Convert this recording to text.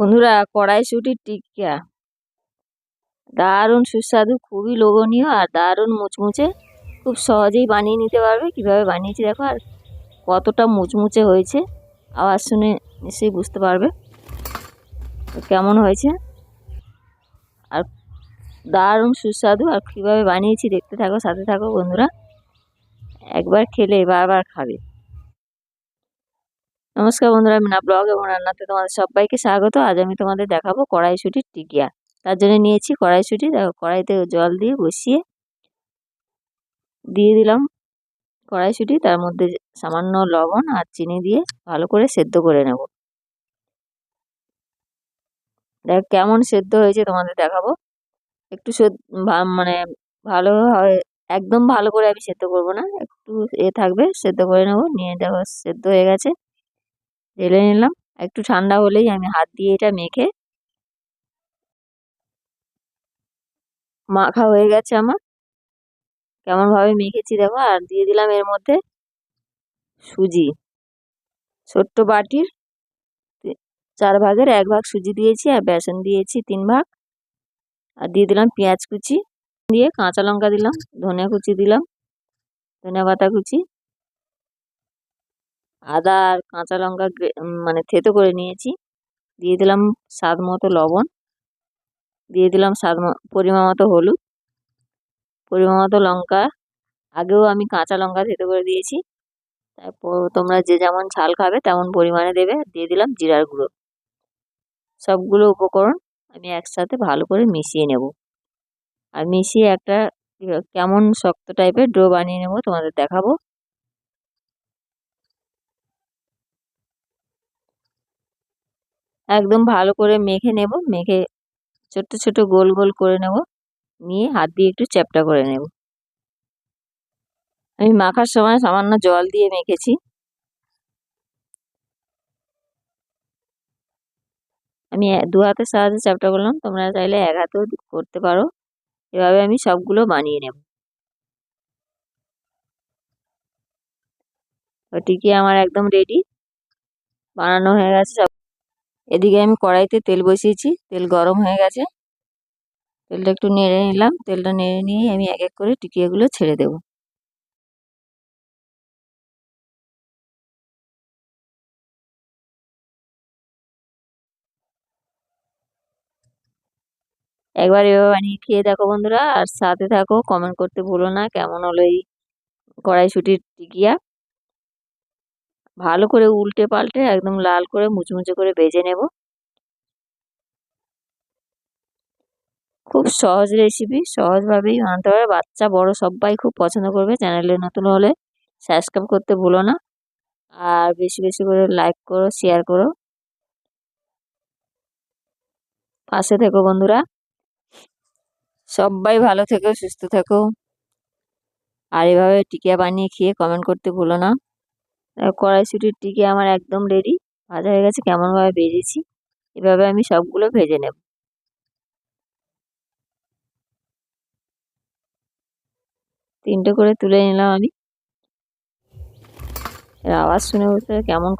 বন্ধুরা, কড়াইশুঁটির টিক্কা। দারুণ সুস্বাদু, খুবই লোভনীয় আর দারুণ মুচমুচে। খুব সহজেই বানিয়ে নিতে পারবে। কীভাবে বানিয়েছি দেখো, আর কতটা মুচমুচে হয়েছে। আওয়াজ শুনে নিশ্চয়ই বুঝতে পারবে কেমন হয়েছে। আর দারুণ সুস্বাদু, আর কীভাবে বানিয়েছি দেখতে থাকো, সাথে থাকো বন্ধুরা। একবার খেলে, বারবার খাবে। নমস্কার বন্ধুরা, আমি মিনা ব্লগ এবং রান্নাতে তোমাদের সবাইকে স্বাগত। আজ আমি তোমাদের দেখাবো কড়াইশুটির টিকিয়া। তার জন্য নিয়েছি কড়াইশুটি। দেখো, কড়াইতে জল দিয়ে বসিয়ে দিয়ে দিলাম কড়াইশুটি। তার মধ্যে সামান্য লবণ আর চিনি দিয়ে ভালো করে সেদ্ধ করে নেব। দেখ, কেমন সেদ্ধ হয়েছে তোমাদের দেখাবো। একটু মানে ভালো হয়, একদম ভালো করে আমি সেদ্ধ করব না। একটু এ থাকবে, সেদ্ধ করে নেব। নিয়ে দেখো, সেদ্ধ হয়ে গেছে। ঢেলে নিলাম। একটু ঠান্ডা হলেই আমি হাত দিয়ে এটা মেখে মাখা হয়ে গেছে আমার। কেমনভাবে মেখেছি দেখো? আর দিয়ে দিলাম এর মধ্যে সুজি। ছোট্ট বাটির চার ভাগের এক ভাগ সুজি দিয়েছি আর বেসন দিয়েছি তিন ভাগ। আর দিয়ে দিলাম পেঁয়াজ কুচি। দিয়ে কাঁচা লঙ্কা দিলাম, ধনিয়া কুচি দিলাম, ধনিয়া পাতা কুচি। আদা আর কাঁচা লঙ্কা মানে থেতো করে নিয়েছি। দিয়ে দিলাম স্বাদ মতো লবণ। দিয়ে দিলাম স্বাদ পরিমাণ মতো হলুদ। পরিমাণ মতো লঙ্কা। আগেও আমি কাঁচা লঙ্কা থেতো করে দিয়েছি। তারপর তোমরা যে যেমন ঝাল খাবে তেমন পরিমাণে দেবে। দিয়ে দিলাম জিরার গুঁড়ো। সবগুলো উপকরণ আমি একসাথে ভালো করে মিশিয়ে নেব। আর মিশিয়ে একটা কেমন শক্ত টাইপের ডো বানিয়ে নেব তোমাদের দেখাবো। একদম ভালো করে মেখে নেব। মেখে ছোট্ট ছোট গোল গোল করে নেব। নিয়ে হাত দিয়ে একটু চ্যাপটা করে নেব। আমি মাখার সময় সামান্য জল দিয়ে মেখেছি। আমি দু হাতের সাহায্যে চ্যাপটা করলাম। তোমরা চাইলে এক হাতেও করতে পারো। এভাবে আমি সবগুলো বানিয়ে নেব। টিকি আমার একদম রেডি বানানো হয়ে গেছে সব এদিকে আমি কড়াইতে তেল বসিয়েছি, তেল গরম হয়ে গেছে। তেলটা একটু নেড়ে নিলাম, তেলটা নেড়ে নিয়ে আমি এক এক করে টিকিয়াগুলো ছেড়ে দেব। একবার এভাবে বানিয়ে খেয়ে দেখো বন্ধুরা, আর সাথে থাকো, কমেন্ট করতে ভুলো না, কেমন হলো এই কড়াইশুটির টিকিয়া? ভালো করে উল্টে পাল্টে একদম লাল করে মুচমুচে করে ভেজে নেব। খুব সহজ রেসিপি সহজভাবেই বানাতে হবে। বাচ্চা, বড় সবাই খুব পছন্দ করবে চ্যানেলে নতুন হলে। সাবস্ক্রাইব করতে ভুলো না। আর বেশি বেশি করে লাইক করো শেয়ার করো। পাশে থেকো বন্ধুরা। সবাই ভালো থেকো, সুস্থ থেকো। আর এভাবে টিকিয়া বানিয়ে খেয়ে কমেন্ট করতে ভুলো না। কড়াইশুটির টিকি আমার একদম রেডি ভাজা হয়ে গেছে, কেমনভাবে ভেজেছি, এভাবে আমি সবগুলো ভেজে নেব। তিনটে করে তুলে নিলাম আমি। আওয়াজ শুনে বুঝতে কেমন